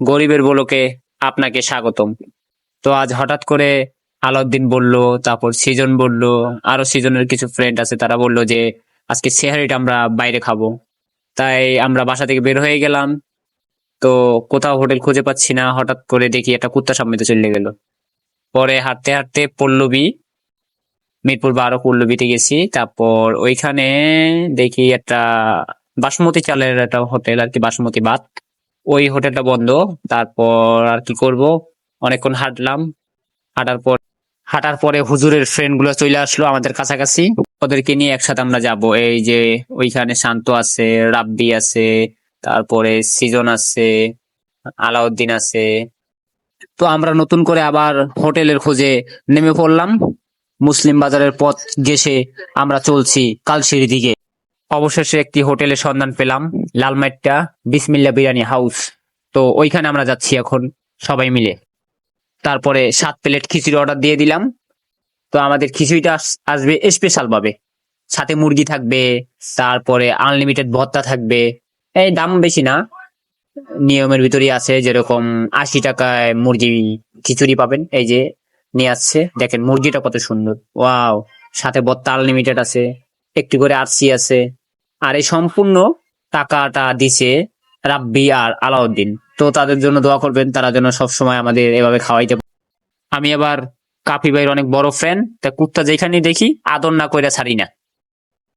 গরিবের বলোকে আপনাকে স্বাগতম। তো আজ হঠাৎ করে আলাউদ্দিন বলল, তারপর সিজন বলল, আরও সিজনের কিছু ফ্রেন্ড আছে, তারা বলল যে, আজকে সেহারিটা আমরা বাইরে খাব। তাই আমরা বাসা থেকে বের হয়ে গেলাম। তো কোথাও হোটেল খুঁজে পাচ্ছি না, হঠাৎ করে দেখি একটা কুত্তা সামনে চলে গেল। পরে হাঁটতে হাঁটতে পল্লবী, মিরপুর বারো পল্লবীতে গেছি। তারপর ওইখানে দেখি একটা বাসমতি চালের একটা হোটেল, আর কি বাসমতি ভাত। ওই হোটেলটা বন্ধ। তারপর আর কি করব? অনেকক্ষণ হাঁটলাম। হাঁটার পর হাঁটার পরে হুজুরের ফ্রেন্ডগুলো চলে আসলো আমাদের কাছাকাছি। ওদেরকে নিয়ে একসাথে আমরা যাব। এই যে ওইখানে শান্ত আছে, রাব্বি আছে, তারপরে সিজন আছে, আলাউদ্দিন আছে। তো আমরা নতুন করে আবার হোটেলের খোঁজে নেমে পড়লাম। মুসলিম বাজারের পথ ঘেসে আমরা চলছি কালশির দিকে। অবশেষে একটি হোটেলের সন্ধান পেলাম, লালমাইটটা বিসমিল্লা বিরিয়ানি হাউস। তো ওইখানে আমরা যাচ্ছি এখন, সবাই মিলে। তারপরে সাত প্লেট খিচুড়ি অর্ডার দিয়ে দিলাম। তো আমাদের খিচুড়িটা আসবে স্পেশাল ভাবে। সাথে মুরগি থাকবে, তারপরে আনলিমিটেড ভত্তা থাকবে। এই দাম বেশি না, নিয়মের ভিতরেই আছে, যেরকম আশি টাকায় মুরগি খিচুড়ি পাবেন, এই যে নিয়ে আসছে। দেখেন মুরগিটা কত সুন্দর, ওয়াও। সাথে ভত্তা আনলিমিটেড আছে। একটু করে আরসি আছে। আর এই সম্পূর্ণ টাকাটা দিছে রাব্বি আর আলাউদ্দিন। তো তাদের জন্য দোয়া করবেন, তারা যেন সবসময় আমাদের এভাবে খাওয়াইতে। আমি আবার কাপি ভাইয়ের অনেক বড় ফ্যান তা কুত্তা যেখানে দেখি, আদর না কইরা ছাড়ি না।